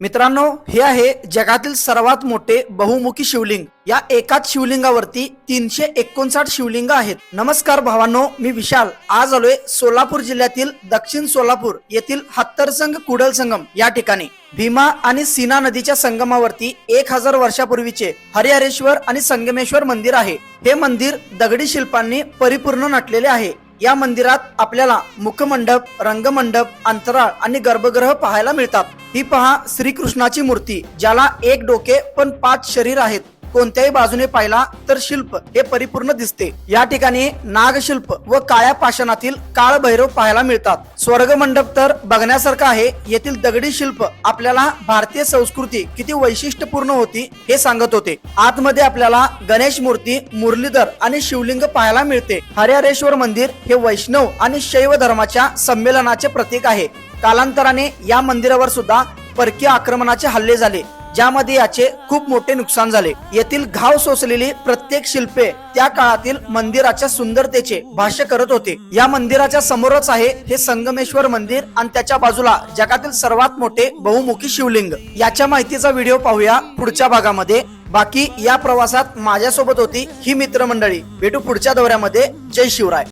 मित्रांनो हे आहे जगातील सर्वात मोठे बहुमुखी शिवलिंग. या एकाच शिवलिंगावरती तीनशे एकोणसाठ शिवलिंग आहेत. नमस्कार भावांनो मी विशाल. आज आलोय सोलापूर जिल्ह्यातील दक्षिण सोलापूर येथील हत्तरसंग कुडल संगम या ठिकाणी. भीमा आणि सीना नदीच्या संगमावरती एक हजार वर्षापूर्वीचे हरिहरेश्वर आणि संगमेश्वर मंदिर आहे. हे मंदिर दगडी शिल्पांनी परिपूर्ण नटलेले आहे. या मंदिरात आपल्याला मुखमंडप रंगमंडप अंतराळ आणि गर्भगृह पाहायला मिळतात. ही पहा श्रीकृष्णाची मूर्ती ज्याला एक डोके पण पाच शरीर आहेत. कोणत्याही बाजूने पाहिला तर शिल्प हे परिपूर्ण दिसते. या ठिकाणी नागशिल्प व काळ्या पाषाणातील काळ भैरव पाहायला मिळतात. स्वर्ग मंडप तर बघण्यासारखं आहे. येथील दगडी शिल्प आपल्याला भारतीय संस्कृती किती वैशिष्ट्यपूर्ण होती हे सांगत होते. आतमध्ये आपल्याला गणेश मूर्ती मुरलीधर आणि शिवलिंग पाहायला मिळते. हरिहरेश्वर मंदिर हे वैष्णव आणि शैव धर्माच्या संमेलनाचे प्रतीक आहे. कालांतराने या मंदिरावर सुद्धा परकीय आक्रमणाचे हल्ले झाले. ज्यामध्ये याचे खूप मोठे नुकसान झाले. येथील घाव सोसलेली प्रत्येक शिल्पे त्या काळातील मंदिराच्या सुंदरतेचे भाष्य करत होते. या मंदिराच्या समोरच आहे हे संगमेश्वर मंदिर आणि त्याच्या बाजूला जगातील सर्वात मोठे बहुमुखी शिवलिंग. याच्या माहितीचा व्हिडिओ पाहूया पुढच्या भागामध्ये. बाकी या प्रवासात माझ्यासोबत होती ही मित्रमंडळी. भेटू पुढच्या दौऱ्यामध्ये. जय शिवराय.